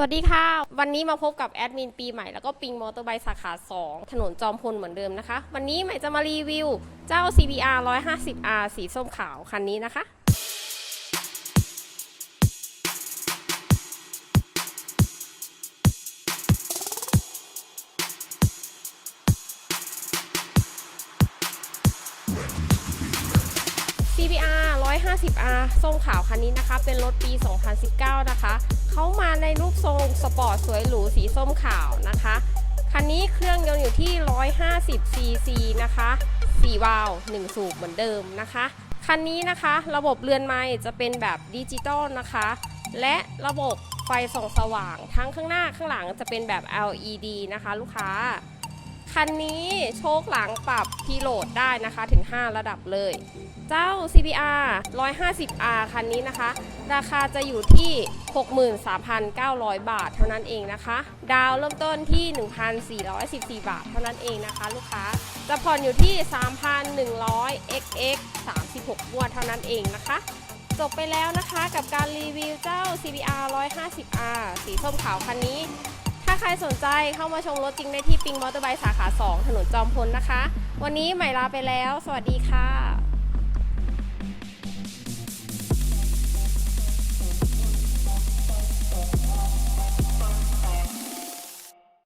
สวัสดีค่ะ วันนี้มาพบกับแอดมินปีใหม่แล้วก็ปิงมอเตอร์ไบค์สาขา 2 ถนนจอมพลเหมือนเดิมนะคะ วันนี้ใหม่จะมารีวิวเจ้า CBR 150R สีส้มขาวคันนี้นะคะ CBR 150R ส้มขาวคันนี้นะคะ เป็นรถปี 2019 นะคะ เขามาในรูปทรงสปอร์ตสวยหรูสีส้มขาวนะคะ คันนี้เครื่องยนต์อยู่ที่ 150 cc นะคะ4วาล์ว1สูบเหมือนเดิมนะคะ คันนี้นะคะระบบเรือนไม้จะเป็นแบบดิจิตอลนะคะ และระบบไฟส่องสว่างทั้งข้างหน้าข้างหลังจะเป็นแบบ LED นะคะ ลูกค้า คันนี้โชคหลังปรับพีโหลดได้นะคะถึง 5 ระดับเลย เจ้า CBR 150R คันนี้นะคะ ราคาจะอยู่ที่ 63,900 บาทเท่านั้นเองนะคะ ดาวเริ่มต้นที่ 1,414 บาทเท่านั้นเองนะคะ ลูกค้า จะผ่อนอยู่ที่ 3,100 xx 36งวดเท่านั้นเองนะคะจบไปแล้วนะคะกับการรีวิวเจ้า CBR 150R สีส้มขาวคันนี้ ใครสนใจเข้ามาชมรถจริงได้ที่ปิงมอเตอร์ไบค์สาขา 2 ถนนจอมพลนะคะ วันนี้ใหม่ลาไปแล้ว สวัสดีค่ะ